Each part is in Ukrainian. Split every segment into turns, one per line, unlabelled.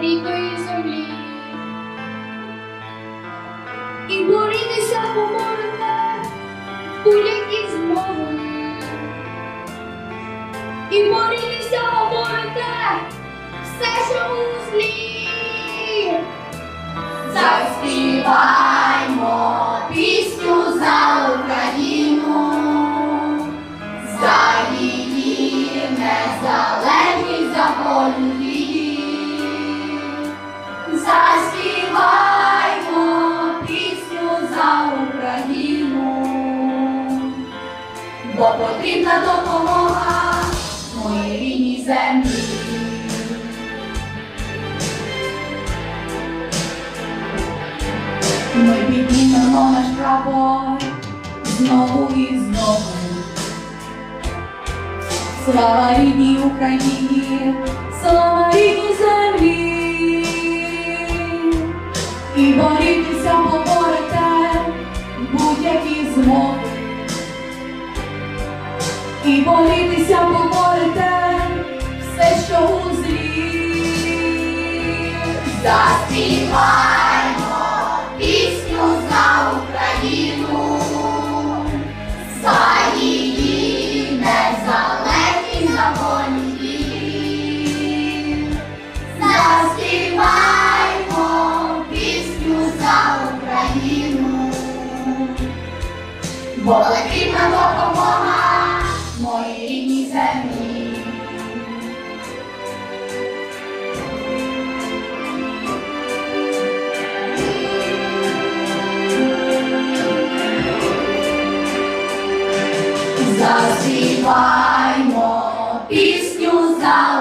narito ay isang libo. Iburi ka sa pumunta. Бо потрібна допомога моїй рідній землі. Ми піднімемо наш прапор знову і знову. Слава рідній Україні, Заспіваймо пісню за Україну, за її незалежність, за волю її. Заспіваймо пісню за Україну, бо потрібна допомога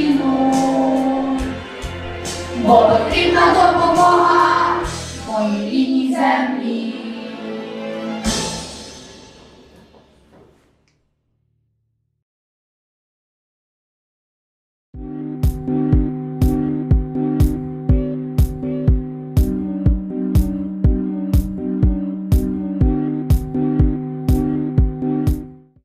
Україну, бо потрібна допомога моїй рідній землі.